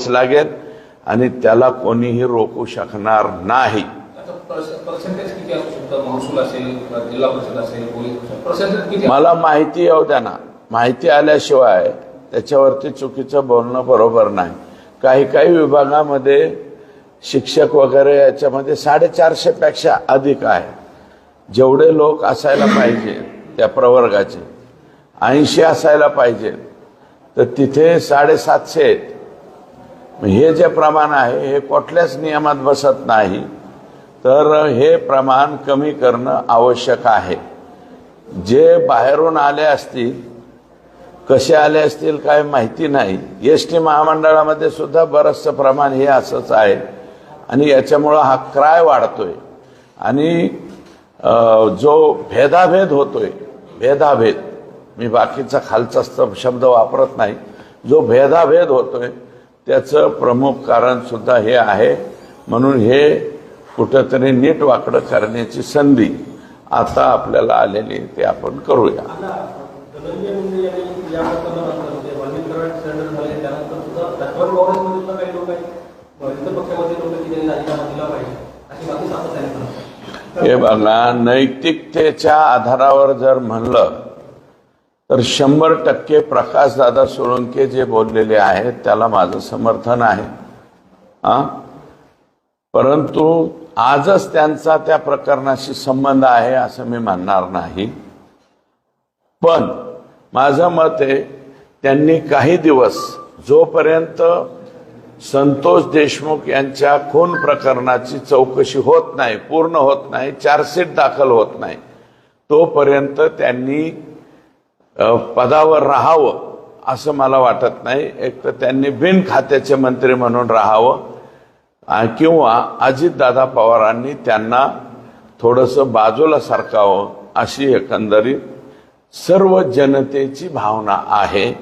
करावेच लागेल आणि त्याला कोणीही रोखू शकणार नाही. मला माहिती येऊ द्या ना. माहिती आल्याशिवाय त्याच्यावरती चुकीचं बोलणं बरोबर नाही. काही काही विभागामध्ये शिक्षक वगैरे याच्यामध्ये साडेचारशे पेक्षा अधिक आहे. जेवढे लोक असायला पाहिजे त्या प्रवर्गाचे. ऐंशी असायला पाहिजे. तर तिथे साडेसातशे आहेत. हे जे प्रमाण आहे हे कुठल्याच नियमात बसत नाही तर हे प्रमाण कमी करणं आवश्यक आहे. जे बाहेरून आले असतील कसे आले असतील काय माहिती नाही. एस टी महामंडळामध्ये सुद्धा बरंचसं प्रमाण हे असंच आहे आणि याच्यामुळं हा क्राय वाढतोय. आणि जो भेदाभेद होतोय भेदाभेद मी बाकीचा खालचा शब्द वापरत नाही जो भेदाभेद होतोय त्याचं प्रमुख कारण सुद्धा हे आहे. म्हणून हे कुठंतरी नीट वाकडं करण्याची संधी आता आपल्याला आलेली ते आपण करूया. हे बघा नैतिकतेच्या आधारावर जर म्हणलं तर शंभर टक्के प्रकाशदादा सोळंके जे बोललेले आहेत त्याला माझं समर्थन आहे. हा? परंतु आजच त्यांचा त्या प्रकरणाशी संबंध आहे असं मी म्हणणार नाही. पण माझं मत आहे त्यांनी काही दिवस जोपर्यंत संतोष देशमुख यांच्या खून प्रकरणाची चौकशी होत नाही पूर्ण होत नाही चार्जशीट दाखल होत नाही तोपर्यंत त्यांनी पदावर राहावं असं मला वाटत नाही. एक तर त्यांनी बिन खात्याचे मंत्री म्हणून राहावं. किंवा अजितदादा पवारांनी त्यांना थोडंसं बाजूला सरकावं अशी एकंदरीत सर्व जनतेची भावना आहे.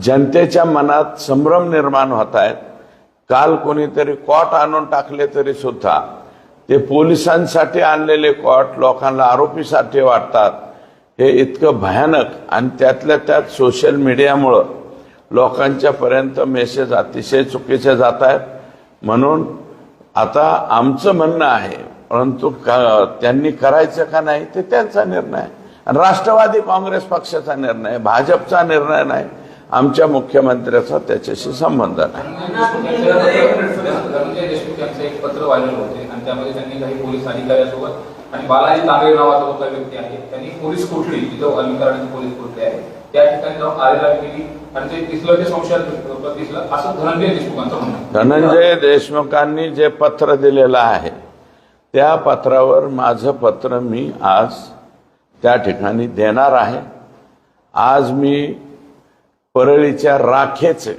जनतेच्या मनात संभ्रम निर्माण होत आहेत. काल कोणीतरी कॉट आणून टाकले तरी सुद्धा. ते पोलिसांसाठी आणलेले कॉट लोकांना आरोपीसाठी वाटतात. हे इतकं भयानक आणि त्यातल्या त्यात सोशल मीडियामुळं लोकांच्या पर्यंत मेसेज अतिशय चुकीचे जात आहेत. म्हणून आता आमचं म्हणणं आहे परंतु त्यांनी करायचं का नाही ते त्यांचा निर्णय आणि राष्ट्रवादी काँग्रेस पक्षाचा निर्णय भाजपचा निर्णय नाही आमच्या मुख्यमंत्र्याचा त्याच्याशी संबंध नाही. आणि बालाजी तांबे नावाचा जो व्यक्ती आहे त्यांनी पोलीस कोठडी तिथं वाल्मिक पोलीस कोठडी आहे त्या ठिकाणी जाऊन आरेला केली. आणि ते दिसलं ते संशयात दिसलं असं धनंजय देशमुखांचं म्हणणं धनंजय देशमुखांनी जे पत्र दिलेलं आहे त्या पत्रावर माझं पत्र मी आज त्या ठिकाणी देणार आहे. आज मी परळीच्या राखेचे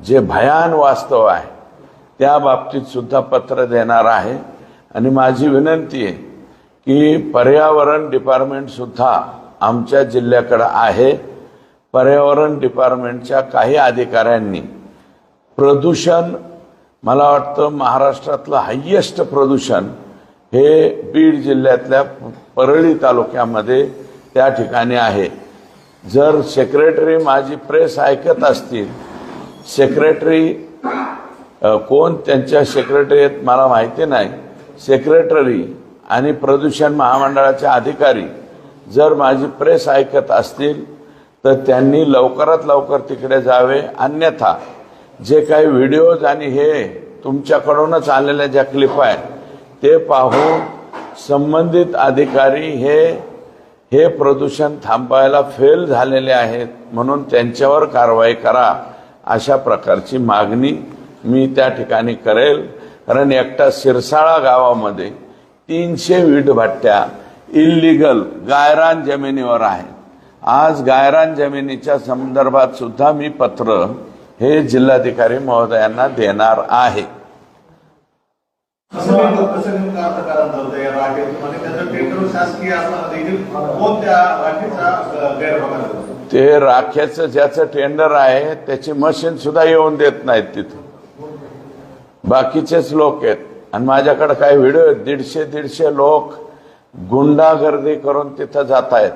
जे भयान वास्तव आहे त्या बाबतीत सुद्धा पत्र देणार आहे. आणि माझी विनंती आहे की पर्यावरण डिपार्टमेंट सुद्धा आमच्या जिल्ह्याकडं आहे. पर्यावरण डिपार्टमेंटच्या काही अधिकाऱ्यांनी प्रदूषण मला वाटतं महाराष्ट्रातलं हायेस्ट प्रदूषण हे बीड जिल्ह्यातल्या परळी तालुक्यामध्ये त्या ठिकाणी आहे. जर सेक्रेटरी माझी प्रेस ऐकत असतील सेक्रेटरी कोण? त्यांच्या सेक्रेटरी आहेत मला माहिती नाही. सेक्रेटरी आणि प्रदूषण महामंडळाचे अधिकारी जर माझी प्रेस ऐकत असतील तर त्यांनी लवकरात लवकर तिकडे जावे. अन्यथा जे काही व्हिडिओज आणि हे तुमच्याकडूनच आलेल्या ज्या क्लिप आहेत ते पाहून संबंधित अधिकारी हे हे प्रदूषण थांबवायला फेल झालेले आहेत म्हणून त्यांच्यावर कारवाई करा अशा प्रकारची मागणी मी त्या ठिकाणी करेल. कारण एकटा सिरसाळा गावामध्ये तीनशे वीटभट्ट्या इल्लीगल गायरान जमिनीवर आहेत. आज गायरान जमिनीच्या संदर्भात सुद्धा मी पत्र हे जिल्हाधिकारी महोदयांना देणार आहे. राखेचा? ते राख्याचं ज्याचं टेंडर आहे त्याची मशीन सुद्धा येऊन देत नाहीत तिथं. बाकीचेच लोक आहेत. आणि माझ्याकडे काही व्हिडिओ दीडशे दीडशे लोक गुंडागर्दी करून तिथं जात आहेत.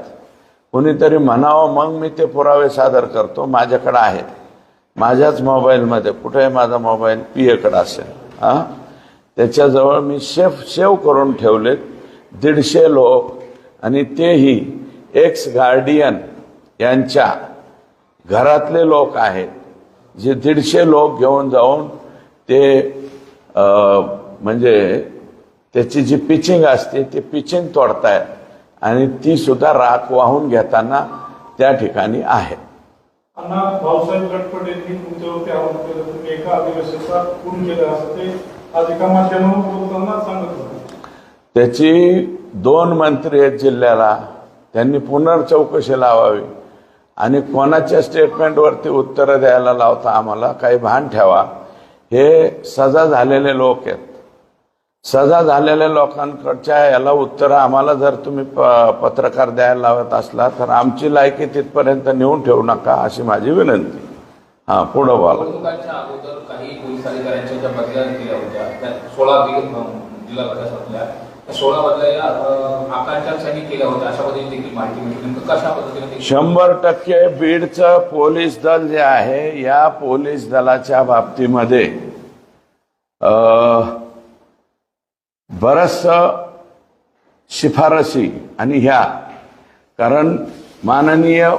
कुणीतरी म्हणावं मग मी ते पुरावे सादर करतो. माझ्याकडे आहेत. माझ्याच मोबाईलमध्ये. कुठे माझा मोबाईल? पिएकडे असेल. हा? त्याच्याजवळ मी शेफ सेव्ह करून ठेवलेत. दीडशे लोक आणि तेही एक्स गार्डियन यांच्या घरातले लोक आहेत. जे दीडशे लोक घेऊन जाऊन ते म्हणजे त्याची जी पिचिंग असते ती पिचिंग तोडतायत आणि ती सुद्धा राख वाहून घेताना त्या ठिकाणी आहे. अण्णा भाऊसाहेब गटपट यांनी तुमच्यावरती आरोप केला. तुम्ही एका आदिवासीचा खून केला असं ते आज एका माध्यमावर बोलताना सांगत होते. त्याची दोन मंत्री आहेत जिल्ह्याला. त्यांनी पुनर्चौकशी लावावी. आणि कोणाच्या स्टेटमेंटवरती उत्तरं द्यायला लावता आम्हाला काही भान ठेवा. हे सजा झालेले लोक आहेत. सजा झालेल्या लोकांकडच्या याला उत्तरं आम्हाला जर तुम्ही प- पत्रकार द्यायला लावत असला तर आमची लायकी तिथपर्यंत नेऊन ठेवू नका अशी माझी विनंती. हा पुढं बोला. शंभर टक्के बीडचं पोलीस दल जे आहे या पोलीस दलाच्या बाबतीमध्ये बरंचसं शिफारसी आणि ह्या. कारण माननीय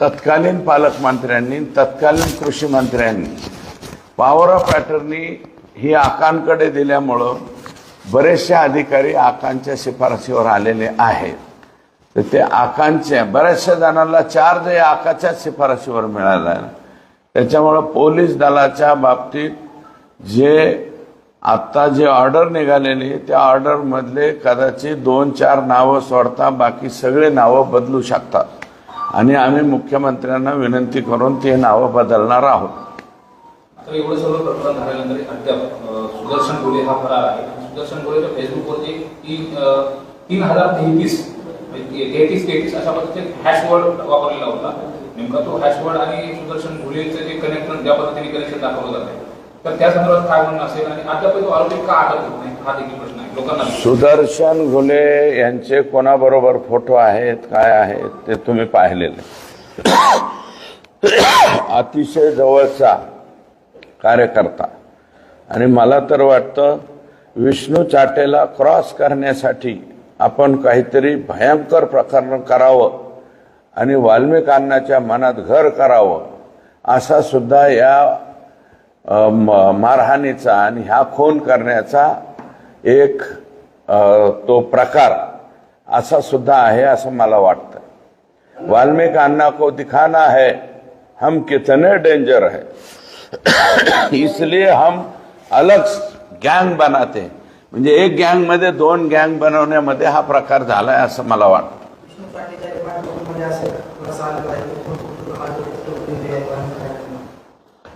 तत्कालीन पालकमंत्र्यांनी तत्कालीन कृषी मंत्र्यांनी पॉवर ऑफ अटर्नी ही आकांकडे दिल्यामुळं बरेचसे अधिकारी आकांच्या शिफारसीवर आलेले आहेत. तर ते आकांच्या बऱ्याचशा जणांना चार्ज या आकाच्या शिफारशीवर मिळाला. त्याच्यामुळं पोलीस दलाच्या बाबतीत जे आत्ता जे ऑर्डर निघालेली आहे, त्या ऑर्डरमधले कदाचित दोन चार नावं सोडता बाकी सगळे नावं बदलू शकतात. आणि आम्ही मुख्यमंत्र्यांना विनंती करून ते नावं बदलणार आहोत. एवढं सगळं प्रकरण झाल्यानंतर अद्याप सुदर्शन गोले हा फरार आहे. सुदर्शन गोलेच्या फेसबुकवरती तीन तीन हजार तेहतीस म्हणजे तेहतीस तेहतीस अशा पद्धतीचे हॅशवर्ड वापरलेला होता. नेमका तो हॅशवर्ड आणि सुदर्शन गोलेचं जे कनेक्शन ज्या पद्धतीने कनेक्शन दाखवलं जात आहे तर त्या संदर्भात काय म्हणणं असेल? आणि अद्याप तो आरोपी का अटक होत नाही? हा देखील प्रश्न आहे. लोकांना सुदर्शन घुले यांचे कोणाबरोबर फोटो आहेत काय आहेत ते तुम्ही पाहिलेले. अतिशय जवळचा कार्यकर्ता. आणि मला तर वाटतं विष्णू चाटेला क्रॉस करण्यासाठी आपण काहीतरी भयंकर प्रकरण करावं आणि वाल्मिकांनाच्या मनात घर करावं असा सुद्धा या मारहाणीचा आणि ह्या खून करण्याचा एक तो प्रकार असा सुद्धा आहे असं मला वाटतं. वाल्मिकांना अन्ना को दिखाना है हम कितने डेंजर है. इसलिए हम अलग गँग बनाते म्हणजे एक गँगमध्ये दोन गँग बनवण्यामध्ये हा प्रकार झालाय असं मला वाटतं विष्णू पाटील पाठवून असेल थोडासा आलं पाहिजे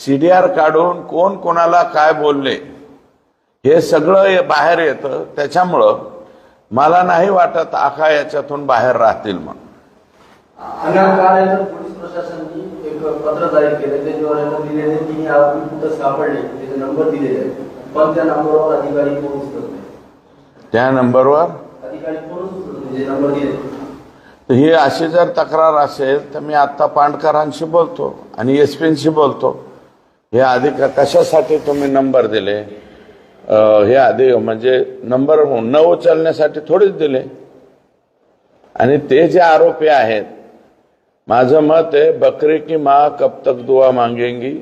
सीडीआर काढून कोण कोणाला काय बोलले हे सगळं बाहेर येतं. त्याच्यामुळं मला नाही वाटत आका याच्यातून बाहेर राहतील म्हणून. आणि काल याचं पोलीस प्रशासनाने एक पत्र जारी केलं त्याच्यावर यानं दिलेले तिन्ही आरोपी कुठं सापडले त्याचे नंबर दिलेले आहेत. पण त्या नंबरवर अधिकारी फोन उचलत नाही त्या नंबरवर? अधिकारी फोनच उचलत नाही जे नंबर दिले तर ही अशी जर तक्रार असेल तर मी आत्ता पांडकरांशी बोलतो आणि एस पींशी बोलतो. हे अधिक कशासाठी तुम्ही नंबर दिले? हे आधी म्हणजे नंबर न उचलण्यासाठी थोडीच दिले. आणि ते जे आरोपी आहेत माझं मत आहे बकरी की माँ कब तक दुआ मागेंगी?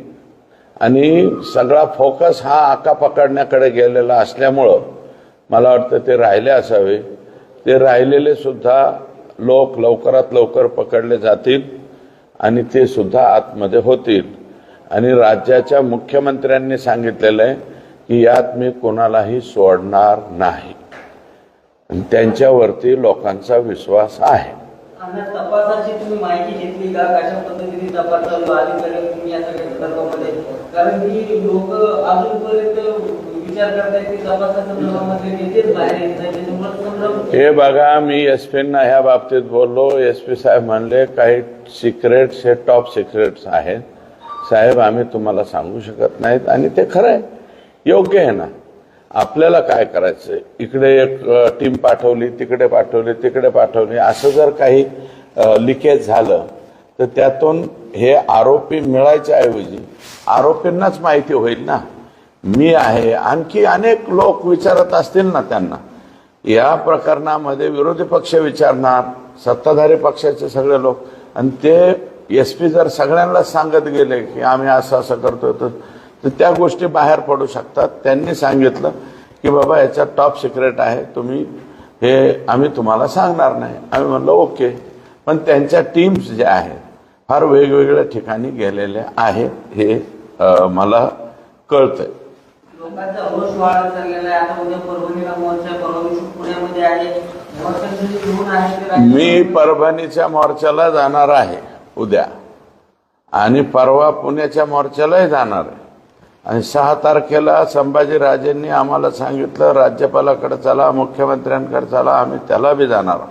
आणि सगळा फोकस हा आका पकडण्याकडे गेलेला असल्यामुळं मला वाटतं ते राहिले असावे. ते राहिलेले सुद्धा लोक लवकरात लवकर पकडले जातील आणि ते सुद्धा आतमध्ये होतील. आणि राज्याच्या मुख्यमंत्र्यांनी सांगितलेलं आहे की यात मी कोणालाही सोडणार नाही. त्यांच्यावरती लोकांचा विश्वास आहे. तपासाची तुम्ही माहिती घेतली का? कशा पद्धतीने तपास चालू? अधिकारी तुम्ही या सगळ्या सर्वांमध्ये कारण की लोक अजूनपर्यंत संदर्भामध्ये हे बघा मी एस पींना ह्या बाबतीत बोललो. एस पी साहेब म्हणले काही सिक्रेट्स हे टॉप सिक्रेट्स आहेत. साहेब आम्ही तुम्हाला सांगू शकत नाहीत आणि ते खरं आहे. योग्य आहे ना. आपल्याला काय करायचं? इकडे एक टीम पाठवली तिकडे पाठवली तिकडे पाठवली. असं जर काही लिकेज झालं तर त्यातून हे आरोपी मिळायच्या ऐवजी आरोपींनाच माहिती होईल ना. मी आहे. आणखी अनेक लोक विचारत असतील ना त्यांना. या प्रकरणामध्ये विरोधी पक्ष विचारणार सत्ताधारी पक्षाचे सगळे लोक. आणि ते एस पी जर सगळ्यांना सांगत गेले की आम्ही असं असं करतोय तर त्या गोष्टी बाहेर पडू शकतात. त्यांनी सांगितलं की बाबा याच्यात टॉप सिक्रेट आहे. तुम्ही हे आम्ही तुम्हाला सांगणार नाही. आम्ही म्हणलो ओके. पण त्यांच्या टीम्स ज्या आहेत फार वेगवेगळ्या ठिकाणी गेलेल्या आहेत. हे मला कळतंय. मी परभणीच्या मोर्चाला जाणार आहे. उद्या. आणि परवा पुण्याच्या मोर्चालाही जाणार आहे. आणि सहा तारखेला संभाजीराजेंनी आम्हाला सांगितलं राज्यपालाकडे चला मुख्यमंत्र्यांकडे चला आम्ही त्याला बी जाणार आहोत.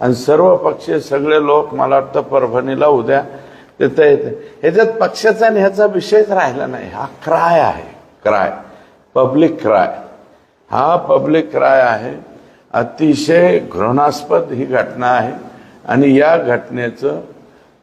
आणि सर्व पक्षीय सगळे लोक मला वाटतं परभणीला उद्या तिथं येते ह्याच्यात पक्षाचा आणि ह्याचा विषयच राहिला नाही. हा क्राय आहे. क्राय. Public cry. हा पब्लिक क्राय आहे. अतिशय घृणास्पद ही घटना आहे. आणि या घटनेचं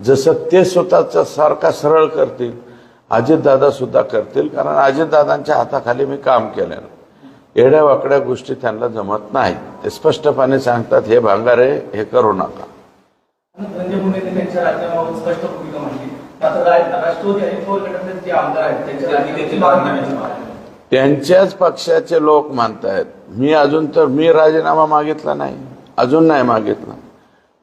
जसं ते स्वतःचा सारखा सरळ करतील अजितदादा सुद्धा करतील कारण अजितदादांच्या हाताखाली मी काम केलेलं. एड्या वाकड्या गोष्टी त्यांना जमत नाही ते स्पष्टपणे सांगतात हे भांगारे हे करू नका. त्यांच्याच पक्षाचे लोक म्हणतायत मी अजून तर मी राजीनामा मागितला नाही. अजून नाही मागितला.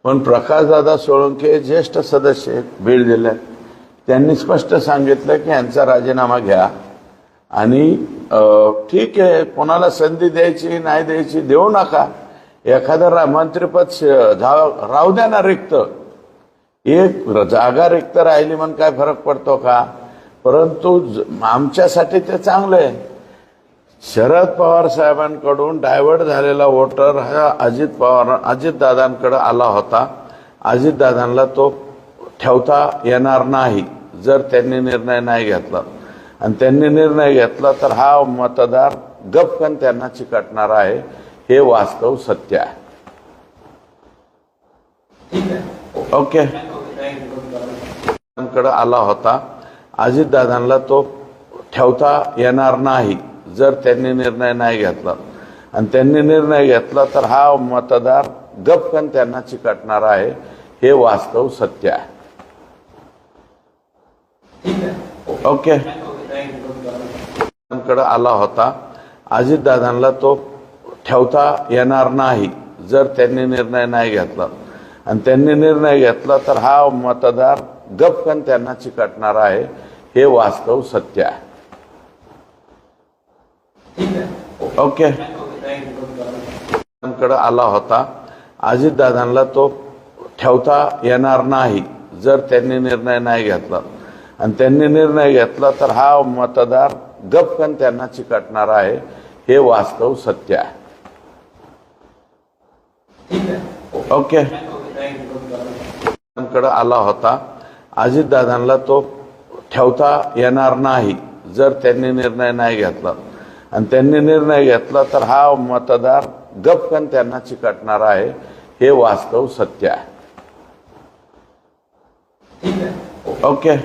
पण प्रकाशदादा सोळंके ज्येष्ठ सदस्य आहेत बीड जिल्ह्यात. त्यांनी स्पष्ट सांगितलं की यांचा राजीनामा घ्या. आणि ठीक आहे कोणाला संधी द्यायची नाही द्यायची देऊ नका. एखादं रा- मंत्रिपद राहू द्या ना रिक्त. एक जागा रिक्त राहिली म्हणून काय फरक पडतो का? परंतु ज- आमच्यासाठी ते चांगलं आहे. शरद पवार साहेबांकडून डायव्हर्ट झालेला वोटर हा अजित पवार अजितदादांकडे आला होता. अजितदादांना तो ठेवता येणार नाही जर त्यांनी निर्णय नाही घेतला. आणि त्यांनी निर्णय घेतला तर हा मतदार गपकन त्यांना चिकटणार आहे हे वास्तव सत्य आहे. ओके. कडे आला होता. अजितदादांना तो ठेवता येणार नाही जर त्यांनी निर्णय नाही घेतला आणि त्यांनी निर्णय घेतला तर हा मतदार गपकन त्यांना चिकटणार आहे हे वास्तव सत्य आहे. ओके. कडे आला होता. अजितदादांना तो ठेवता येणार नाही जर त्यांनी निर्णय नाही घेतला. आणि त्यांनी निर्णय घेतला तर हा मतदार गपकन त्यांना चिकटणार आहे हे वास्तव सत्य आहे. ओके. कडे आला होता. अजितदादांना तो ठेवता येणार नाही जर त्यांनी निर्णय नाही घेतला. आणि त्यांनी निर्णय घेतला तर हा मतदार गपकन त्यांना चिकटणार आहे हे वास्तव सत्य आहे. ओके. कडे आला होता. अजितदादांना तो ठेवता येणार नाही जर त्यांनी निर्णय नाही घेतला. आणि त्यांनी निर्णय घेतला तर हा मतदार गपकन त्यांना चिकटणार आहे हे वास्तव सत्य आहे. ओके